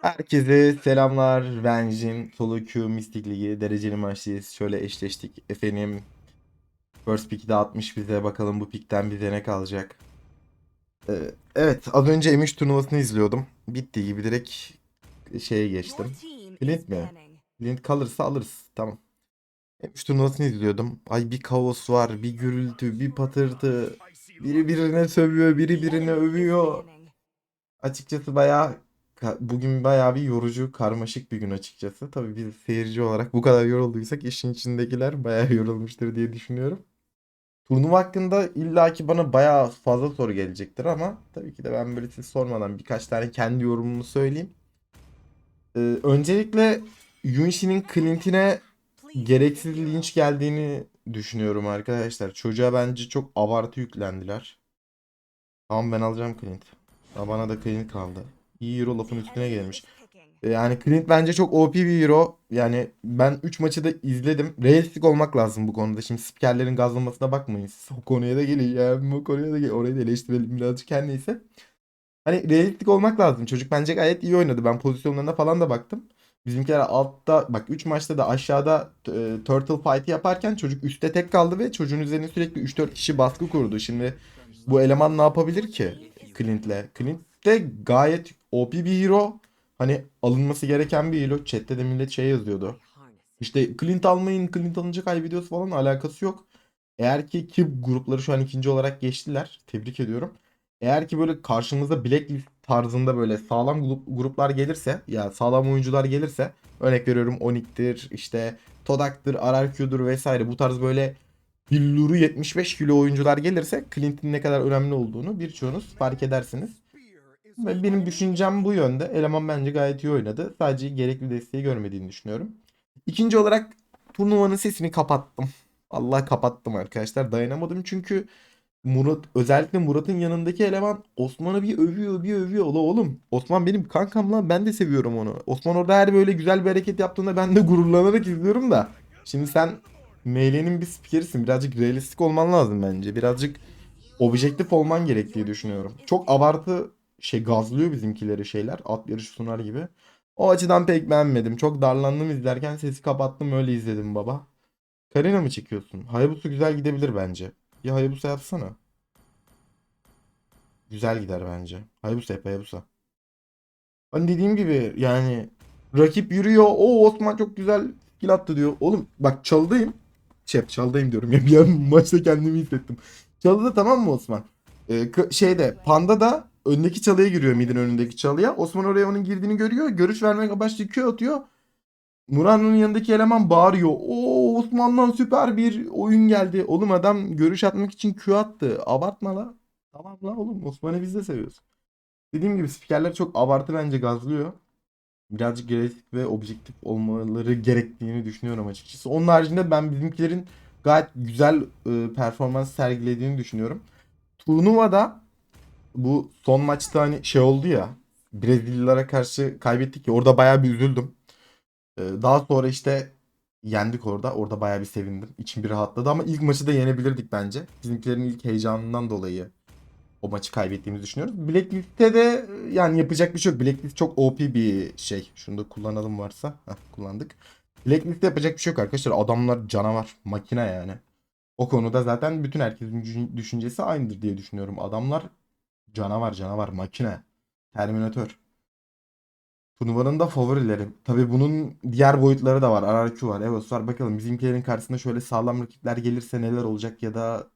Herkese selamlar. Ben Jin. Solo Q Mystic Ligi dereceli maçtayız. Şöyle eşleştik. Efendim First pick'i de atmış bize. Bakalım bu pick'ten bize ne kalacak. Ee, evet az önce M3 turnuvasını izliyordum. Bittiği gibi direkt şeye geçtim. Flint mi? Flint kalırsa alırız. Tamam. M3 turnuvasını izliyordum. Ay bir kaos var, bir gürültü, bir patırtı. Biri birine sövüyor, biri birine övüyor. Açıkçası bayağı bugün bayağı bir yorucu, karmaşık bir gün açıkçası. Tabii biz seyirci olarak bu kadar yorulduysak işin içindekiler bayağı yorulmuştur diye düşünüyorum. Turnuva hakkında illaki bana bayağı fazla soru gelecektir ama tabii ki de ben böyle siz sormadan birkaç tane kendi yorumumu söyleyeyim. Ee, öncelikle Yunshi'nin Clint'ine gereksiz linç geldiğini düşünüyorum arkadaşlar. Çocuğa bence çok abartı yüklendiler. Tamam ben alacağım Clint. Bana da Clint kaldı. İyi hero lafın üstüne gelmiş. E, Yani Clint bence çok OP bir hero. Yani ben 3 maçı da izledim. Realistik olmak lazım bu konuda. Şimdi spikerlerin gazlamasına bakmayın. O konuya da geleceğim. O konuya da gel. Orayı da eleştirelim birazcık her neyse. Hani realistik olmak lazım. Çocuk bence gayet iyi oynadı. Ben pozisyonlarına falan da baktım. Bizimkiler altta bak 3 maçta da aşağıda e, Turtle Fight'ı yaparken çocuk üstte tek kaldı ve çocuğun üzerine sürekli 3-4 kişi baskı kurdu. Şimdi bu eleman ne yapabilir ki Clint'le? Clint de gayet OP bir hero. Hani alınması gereken bir hero. Chat'te de millet şey yazıyordu. İşte Clint almayın, Clint alınca kaybediyoruz falan alakası yok. Eğer ki ki grupları şu an ikinci olarak geçtiler. Tebrik ediyorum. Eğer ki böyle karşımıza Blacklist tarzında böyle sağlam grup, gruplar gelirse ya sağlam oyuncular gelirse örnek veriyorum Onyx'tir işte Todak'tır, RRQ'dur vesaire bu tarz böyle billuru 75 kilo oyuncular gelirse Clint'in ne kadar önemli olduğunu birçoğunuz fark edersiniz. Ve benim düşüncem bu yönde. Eleman bence gayet iyi oynadı. Sadece gerekli desteği görmediğini düşünüyorum. İkinci olarak turnuvanın sesini kapattım. Allah kapattım arkadaşlar. Dayanamadım çünkü Murat özellikle Murat'ın yanındaki eleman Osman'ı bir övüyor bir övüyor. Ola oğlum Osman benim kankam lan ben de seviyorum onu. Osman orada her böyle güzel bir hareket yaptığında ben de gururlanarak izliyorum da. Şimdi sen ML'nin bir spikerisin. Birazcık realistik olman lazım bence. Birazcık objektif olman gerektiği düşünüyorum. Çok abartı şey gazlıyor bizimkileri şeyler. At yarışı sunar gibi. O açıdan pek beğenmedim. Çok darlandım izlerken sesi kapattım öyle izledim baba. Karina mı çekiyorsun? Hayabusa güzel gidebilir bence. Bir Hayabusa yapsana. Güzel gider bence. Hayabusa yap Hayabusa. Hani dediğim gibi yani rakip yürüyor. O Osman çok güzel skill attı diyor. Oğlum bak çaldayım. Çep çaldayım diyorum ya. Bir an maçta kendimi hissettim. Çalıda tamam mı Osman? Ee, şeyde Panda da öndeki çalıya giriyor midin önündeki çalıya. Osman oraya onun girdiğini görüyor. Görüş vermek amaçlı Q atıyor. Muran'ın yanındaki eleman bağırıyor. Oo Osman'dan süper bir oyun geldi. Oğlum adam görüş atmak için Q attı. Abartma la. Tamam la oğlum Osman'ı biz de seviyoruz. Dediğim gibi spikerler çok abartı bence gazlıyor. Birazcık realistik ve objektif olmaları gerektiğini düşünüyorum açıkçası. Onun haricinde ben bizimkilerin gayet güzel e, performans sergilediğini düşünüyorum. Turnuvada bu son maçta hani şey oldu ya Brezilyalara karşı kaybettik ya orada bayağı bir üzüldüm. Ee, Daha sonra işte yendik orada. Orada bayağı bir sevindim. İçim bir rahatladı ama ilk maçı da yenebilirdik bence. Bizimkilerin ilk heyecanından dolayı o maçı kaybettiğimizi düşünüyoruz. Blacklist'te de e, yani yapacak bir şey yok. Blacklist çok OP bir şey. Şunu da kullanalım varsa. Heh, kullandık. Blacklist'te yapacak bir şey yok arkadaşlar. Adamlar canavar. Makine yani. O konuda zaten bütün herkesin düşün- düşüncesi aynıdır diye düşünüyorum. Adamlar canavar canavar makine. Terminator. Turnuvanın da favorileri. Tabii bunun diğer boyutları da var. RRQ var, EVOS var. Bakalım bizimkilerin karşısında şöyle sağlam rakipler gelirse neler olacak ya da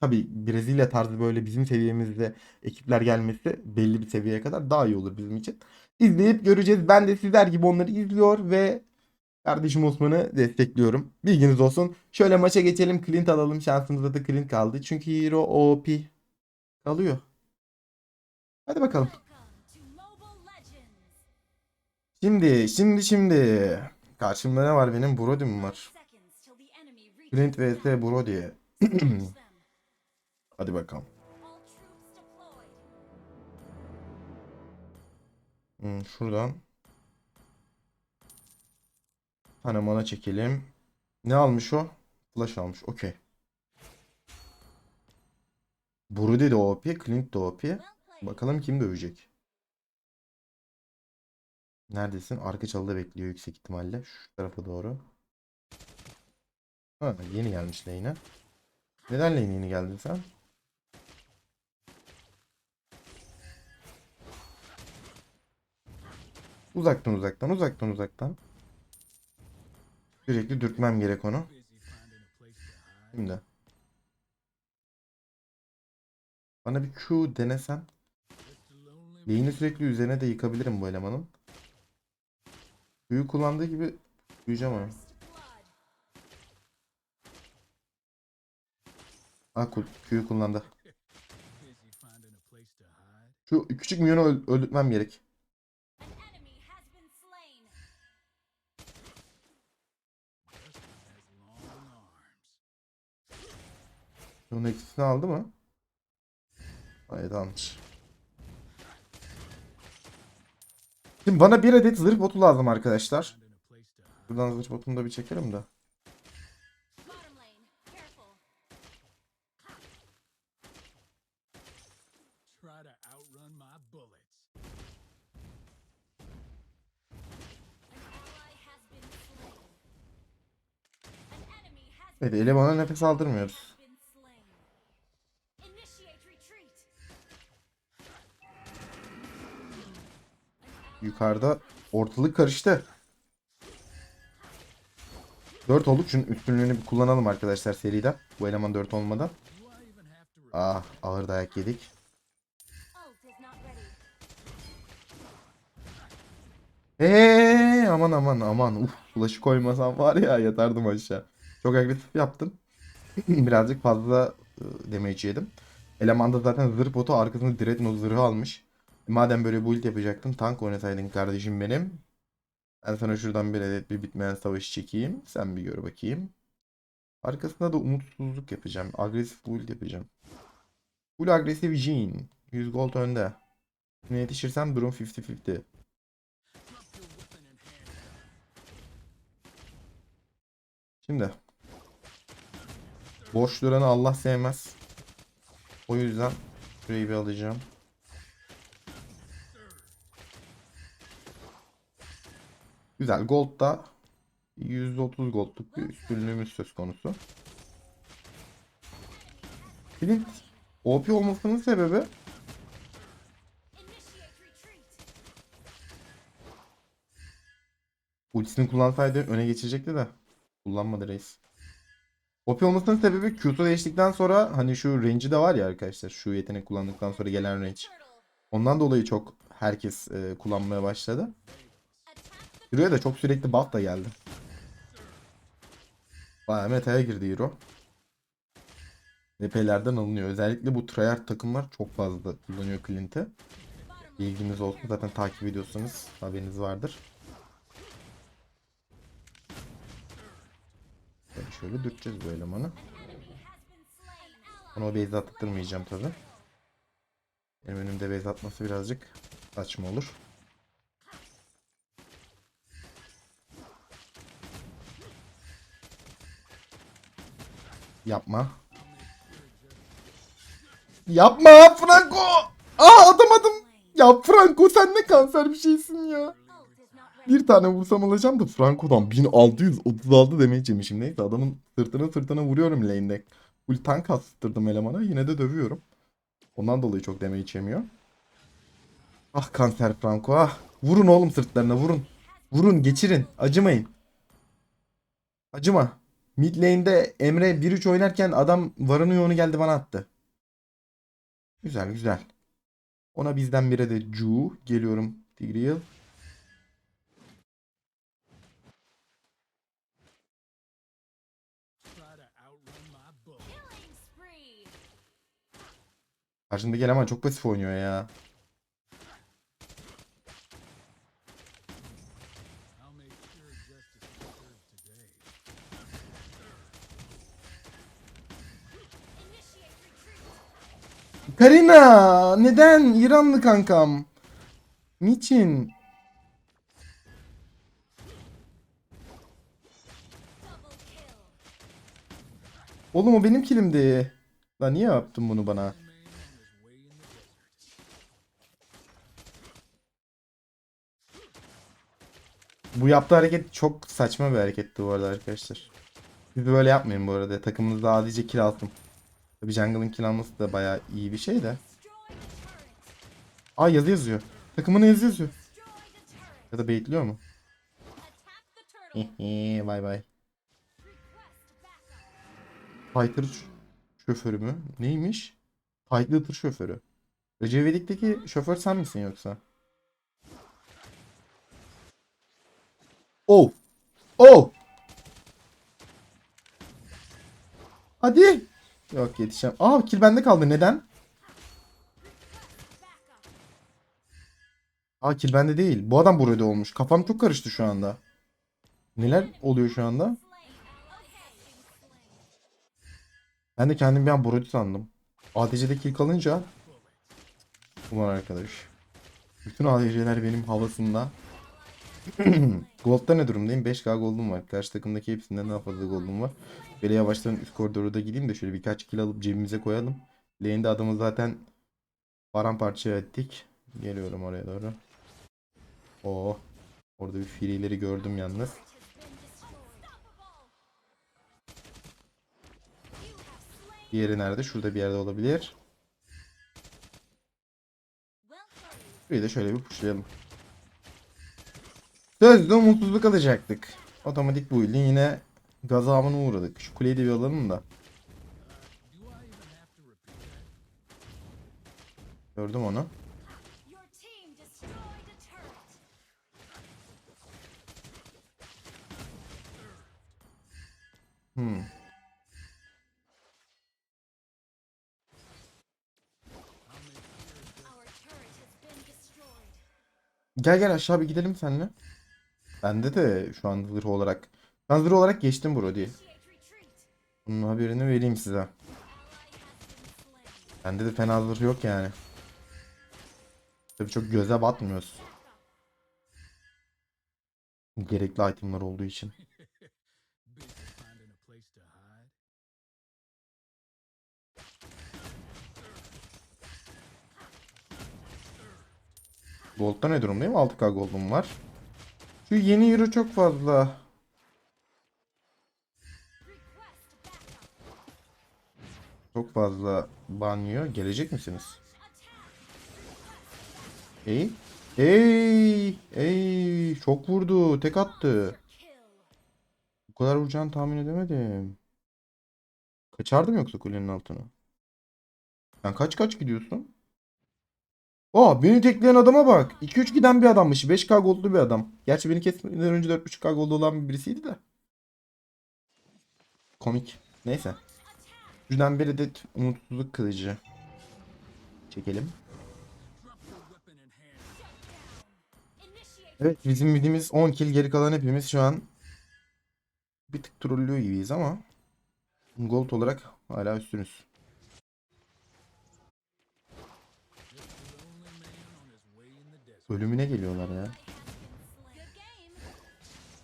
tabii Brezilya tarzı böyle bizim seviyemizde ekipler gelmesi belli bir seviyeye kadar daha iyi olur bizim için. İzleyip göreceğiz. Ben de sizler gibi onları izliyor ve kardeşim Osman'ı destekliyorum. Bilginiz olsun. Şöyle maça geçelim. Clint alalım. Şansımızda da Clint kaldı. Çünkü Hero OP kalıyor. Hadi bakalım. Şimdi, şimdi, şimdi. Karşımda ne var benim? Brody var? Clint vs Brody. Hadi bakalım. Hmm, şuradan. Tane mana çekelim. Ne almış o? Flash almış. Okey. Brody de OP, Clint de OP. Bakalım kim dövecek. Neredesin? Arka çalıda bekliyor yüksek ihtimalle. Şu tarafa doğru. Ha, yeni gelmiş lane'e. Neden lane'e yeni geldin sen? Uzaktan uzaktan uzaktan uzaktan. Sürekli dürtmem gerek onu. Şimdi. Bana bir Q denesen. Lane'i sürekli üzerine de yıkabilirim bu elemanın. Q'yu kullandığı gibi onu. Ha Q- Q'yu kullandı. Şu küçük minyonu öl- öldürtmem gerek. Onun etkisini aldı mı? Hayır almış. Şimdi bana bir adet zırh botu lazım arkadaşlar. Buradan zırh botunu da bir çekelim de. Bottom lane, careful. Try Yukarıda ortalık karıştı. 4 olduk. Şunun üstünlüğünü bir kullanalım arkadaşlar seriden. Bu eleman 4 olmadan. Ah ağır dayak yedik. Hey aman aman aman. Uf flash'ı koymasam var ya yatardım aşağı. Çok agresif yaptım. Birazcık fazla e, damage yedim. Elemanda zaten zırh botu arkasında Dreadnought zırhı almış. Madem böyle build yapacaktın tank oynasaydın kardeşim benim. Ben sana şuradan bir adet bir bitmeyen savaşı çekeyim. Sen bir gör bakayım. Arkasında da umutsuzluk yapacağım. Agresif build yapacağım. Full agresif Jean. 100 gold önde. Ne yetişirsem durum 50-50. Şimdi. Boş duranı Allah sevmez. O yüzden şurayı bir alacağım. Güzel. Gold'da 130 gold'luk bir üstünlüğümüz söz konusu. Flint OP olmasının sebebi ultisini kullansaydı öne geçecekti de kullanmadı reis. OP olmasının sebebi Q'su değiştikten sonra hani şu range'i de var ya arkadaşlar şu yetenek kullandıktan sonra gelen range. Ondan dolayı çok herkes e, kullanmaya başladı. Hero'ya da çok sürekli buff da geldi. Bayağı meta'ya girdi Hero. VP'lerden alınıyor. Özellikle bu tryhard takımlar çok fazla kullanıyor Clint'i. Bilginiz olsun zaten takip ediyorsanız haberiniz vardır. Böyle şöyle dürteceğiz bu elemanı. Ona o base attırmayacağım tabi. Benim önümde base atması birazcık saçma olur. Yapma. Yapma Franco! Aa atamadım. Ya Franco sen ne kanser bir şeysin ya. Bir tane vursam alacağım da Franco'dan 1636 damage yemişim. Neyse adamın sırtına sırtına vuruyorum lane'de. Full tank astırdım elemana yine de dövüyorum. Ondan dolayı çok damage yemiyor. Ah kanser Franco ah. Vurun oğlum sırtlarına vurun. Vurun geçirin acımayın. Acıma. Mid lane'de Emre 1-3 oynarken adam varını yoğunu geldi bana attı. Güzel güzel. Ona bizden biri de Ju. Geliyorum Tigreal. Karşımdaki eleman çok pasif oynuyor ya. Karina! Neden? İranlı kankam. Niçin? Oğlum o benim kilimdi. Lan niye yaptın bunu bana? Bu yaptığı hareket çok saçma bir hareketti bu arada arkadaşlar. Siz böyle yapmayın bu arada. Takımınızda adice kill alsın. Tabii jungle'ın kill alması da bayağı iyi bir şey de. Aa yazı yazıyor. Takımına yazı yazıyor. Ya da baitliyor mu? Bay bay. Fighter şoförü mü? Neymiş? Fighter tır şoförü. Recep İvedik'teki şoför sen misin yoksa? Oh! Oh! Hadi! Yok yetişeceğim. Aa kill bende kaldı. Neden? Aa kill bende değil. Bu adam burada olmuş. Kafam çok karıştı şu anda. Neler oluyor şu anda? Ben de kendim bir an Brody sandım. ADC'de kill kalınca Ulan arkadaş. Bütün ADC'ler benim havasında. Gold'da ne durumdayım? 5k gold'um var. Karşı takımdaki hepsinden daha fazla gold'um var. Böyle yavaştan üst koridora da gideyim de şöyle birkaç kill alıp cebimize koyalım. Lane'de adamı zaten paramparça ettik. Geliyorum oraya doğru. Oo. Orada bir free'leri gördüm yalnız. Diğeri nerede? Şurada bir yerde olabilir. Burayı da şöyle bir pushlayalım. Sözde umutsuzluk alacaktık. Otomatik bu ilin yine gazabına uğradık. Şu kuleyi de bir alalım da. Gördüm onu. Hmm. Gel gel aşağı bir gidelim seninle. Bende de şu an zırh olarak. Ben zırh olarak geçtim. Initiate retreat. Bunun haberini vereyim size. Bende de fena zırh yok yani. Tabii çok göze batmıyoruz. Gerekli itemler olduğu için. Gold'da ne durumdayım? 6k gold'um var. Şu yeni euro çok fazla. Çok fazla banyo. Gelecek misiniz? Ey. Ey. Ey. Çok vurdu. Tek attı. Bu kadar vuracağını tahmin edemedim. Kaçardım yoksa kulenin altına. Sen kaç kaç gidiyorsun? Aa beni tekleyen adama bak. 2-3 giden bir adammış. 5k goldlu bir adam. Gerçi beni kesmeden önce 4.5k goldlu olan birisiydi de. Komik. Neyse. Şuradan biri de umutsuzluk kılıcı. Çekelim. Evet bizim bildiğimiz 10 kill geri kalan hepimiz şu an bir tık trollüyor gibiyiz ama gold olarak hala üstünüz. Ölümüne geliyorlar ya.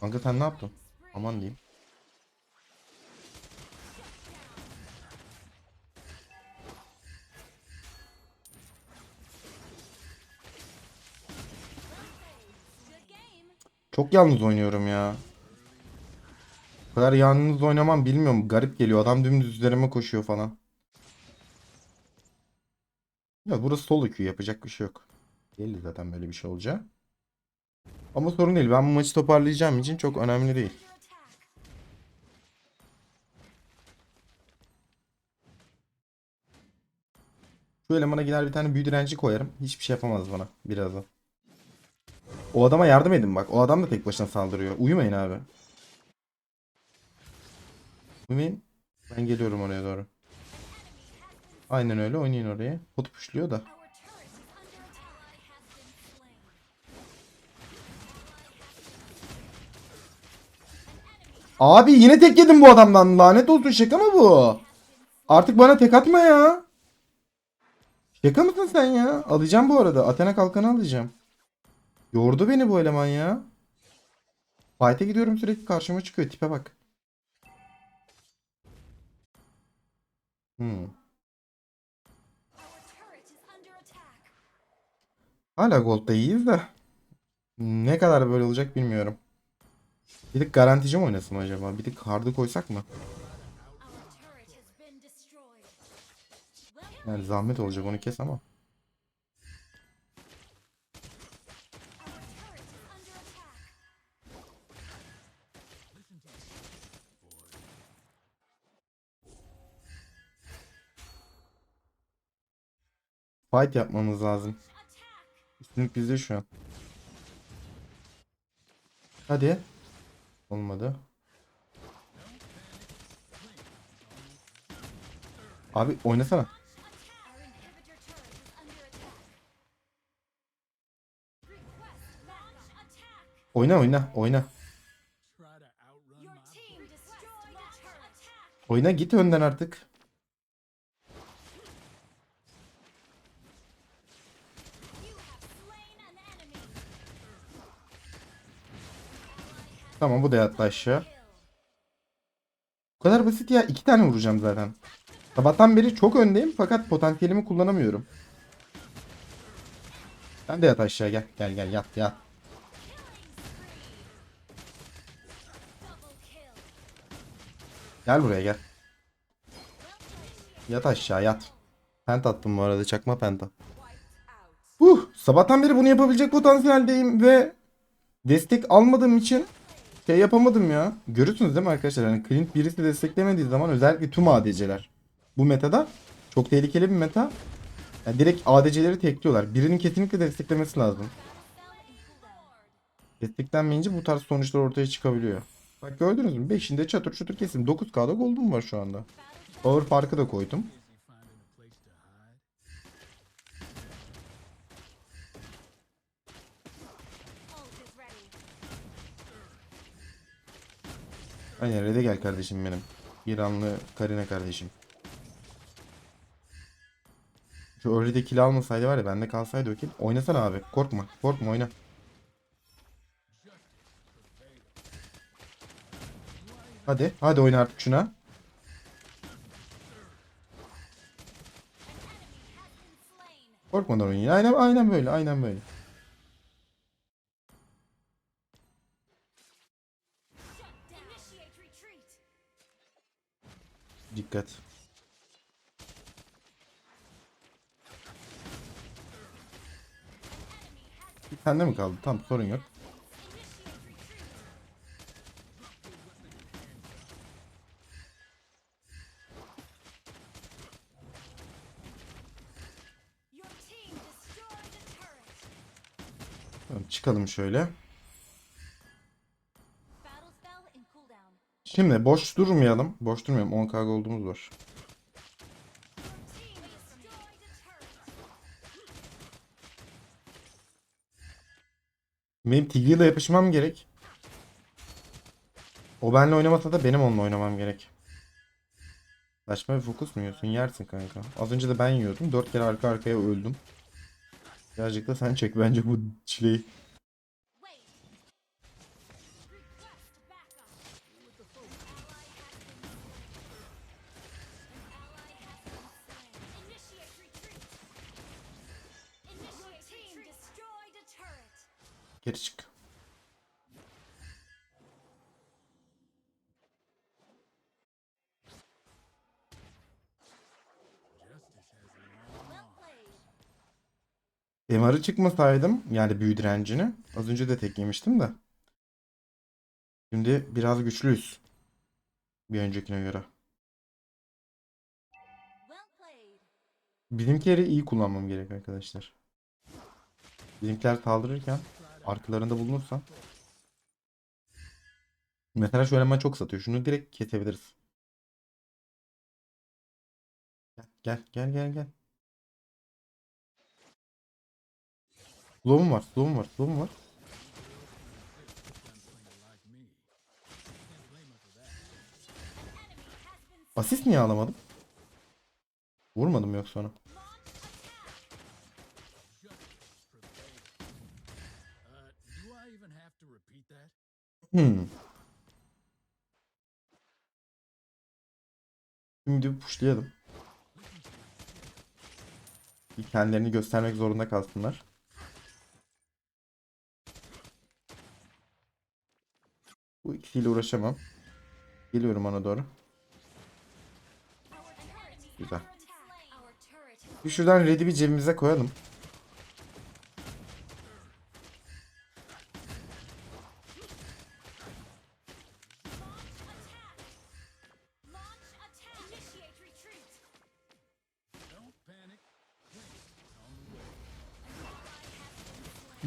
Kanka sen ne yaptın? Aman diyeyim. Çok yalnız oynuyorum ya. Bu kadar yalnız oynamam bilmiyorum. Garip geliyor. Adam dümdüz üzerime koşuyor falan. Ya burası solo queue. Yapacak bir şey yok. Belli zaten böyle bir şey olacak. Ama sorun değil. Ben bu maçı toparlayacağım için çok önemli değil. Şu elemana gider bir tane büyü direnci koyarım. Hiçbir şey yapamaz bana birazdan. O adama yardım edin bak. O adam da tek başına saldırıyor. Uyumayın abi. Uyumayın. Ben geliyorum oraya doğru. Aynen öyle oynayın oraya. Pot puşluyor da. Abi yine tek yedim bu adamdan. Lanet olsun şaka mı bu? Artık bana tek atma ya. Şaka mısın sen ya? Alacağım bu arada. Athena kalkanı alacağım. Yordu beni bu eleman ya. Fight'e gidiyorum sürekli karşıma çıkıyor. Tipe bak. Hmm. Hala Gold'da iyiyiz de. Ne kadar böyle olacak bilmiyorum. Bir tık garantici mi oynasın acaba? Bir tık hard'ı koysak mı? Yani zahmet olacak onu kes ama. Fight yapmamız lazım. Üstünlük bizde şu an. Hadi. Olmadı. Abi oynasana. Oyna oyna oyna. Oyna git önden artık. Tamam bu da yattı aşağı. Bu kadar basit ya. iki tane vuracağım zaten. Sabahtan beri çok öndeyim fakat potansiyelimi kullanamıyorum. Sen de yat aşağı gel. Gel gel yat yat. Gel buraya gel. Yat aşağı yat. Pent attım bu arada çakma penta. Huh, sabahtan beri bunu yapabilecek potansiyeldeyim ve destek almadığım için şey yapamadım ya. Görürsünüz değil mi arkadaşlar? Hani Clint birisi desteklemediği zaman özellikle tüm ADC'ler bu metada çok tehlikeli bir meta. Yani direkt ADC'leri tekliyorlar. Birinin kesinlikle desteklemesi lazım. Desteklenmeyince bu tarz sonuçlar ortaya çıkabiliyor. Bak gördünüz mü? 5'inde çatır çutur kesin. 9K'da gold'um var şu anda. Power farkı da koydum. Aynen red'e gel kardeşim benim. İranlı Karina kardeşim. Şu early'de kill almasaydı var ya bende kalsaydı o kill. Oynasana abi. Korkma. Korkma oyna. Hadi. Hadi oyna artık şuna. Korkmadan oyna. Aynen, aynen böyle. Aynen böyle. Dikkat. Bir tane mi kaldı? Tamam sorun yok. Çıkalım şöyle. Şimdi boş durmayalım. Boş durmayalım. 10k gold'umuz var. Benim Tiggy ile yapışmam gerek. O benimle oynamasa da benim onunla oynamam gerek. Saçma bir fokus mu yiyorsun? Yersin kanka. Az önce de ben yiyordum. Dört kere arka arkaya öldüm. Birazcık da sen çek bence bu çileyi. Geri çık. MR'ı çıkmasaydım yani büyü direncini. Az önce de tek yemiştim de. Şimdi biraz güçlüyüz. Bir öncekine göre. Bizimkileri iyi kullanmam gerek arkadaşlar. Bizimkiler saldırırken arkalarında bulunursam. Mesela şu eleman çok satıyor. Şunu direkt kesebiliriz. Gel gel gel gel. Slow'um var, slow'um var, slow'um var. Asist niye alamadım? Vurmadım yok sonra. Hmm. Şimdi bir pushlayalım. Bir kendilerini göstermek zorunda kalsınlar. Bu ikisiyle uğraşamam. Geliyorum ona doğru. Güzel. Bir şuradan ready bir cebimize koyalım.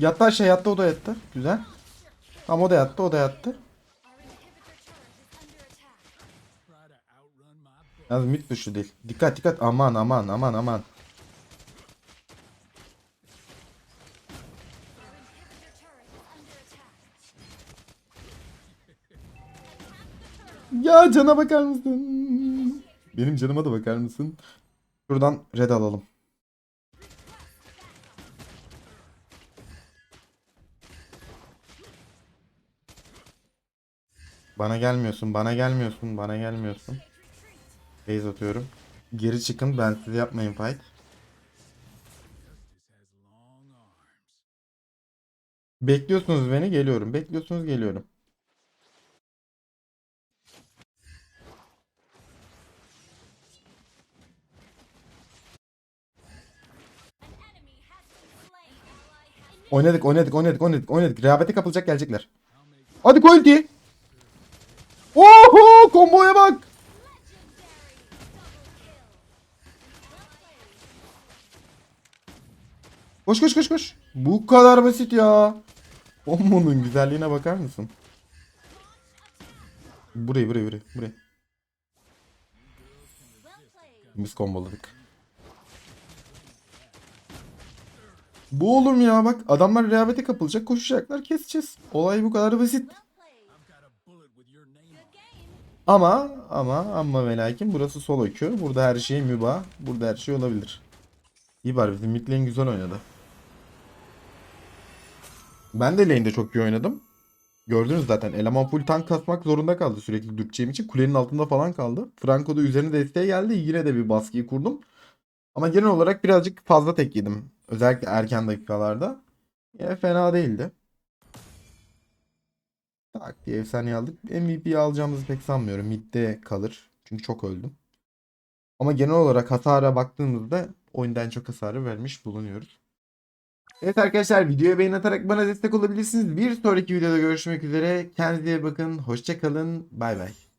Yattı aşağı yattı o da yattı. Güzel. Ama o da yattı o da yattı. Yalnız mid tuşu değil. Dikkat dikkat aman aman aman aman. Ya cana bakar mısın? Benim canıma da bakar mısın? Şuradan red alalım. Bana gelmiyorsun, bana gelmiyorsun, bana gelmiyorsun. Base atıyorum. Geri çıkın, ben siz yapmayın fight. Bekliyorsunuz beni, geliyorum. Bekliyorsunuz, geliyorum. Oynadık, oynadık, oynadık, oynadık, oynadık. Rehavete kapılacak gelecekler. Hadi koy ultiyi. Oho, komboya bak. Koş koş koş koş. Bu kadar basit ya. Kombo'nun güzelliğine bakar mısın? Burayı burayı burayı burayı. Biz komboladık. Bu oğlum ya bak adamlar rehavete kapılacak koşacaklar keseceğiz. Olay bu kadar basit. Ama ama ama ve lakin burası solo queue. Burada her şey mübah. Burada her şey olabilir. İyi var bizim mid lane güzel oynadı. Ben de lane'de çok iyi oynadım. Gördünüz zaten eleman full tank kasmak zorunda kaldı sürekli dürteceğim için. Kulenin altında falan kaldı. Franco da üzerine desteğe geldi. Yine de bir baskıyı kurdum. Ama genel olarak birazcık fazla tek yedim. Özellikle erken dakikalarda. Yine fena değildi. Tak diye efsane aldık. MVP'yi alacağımızı pek sanmıyorum. Mid'de kalır. Çünkü çok öldüm. Ama genel olarak hasara baktığımızda oyunda çok hasarı vermiş bulunuyoruz. Evet arkadaşlar videoya beğen atarak bana destek olabilirsiniz. Bir sonraki videoda görüşmek üzere. Kendinize bakın. Hoşçakalın. Bay bay.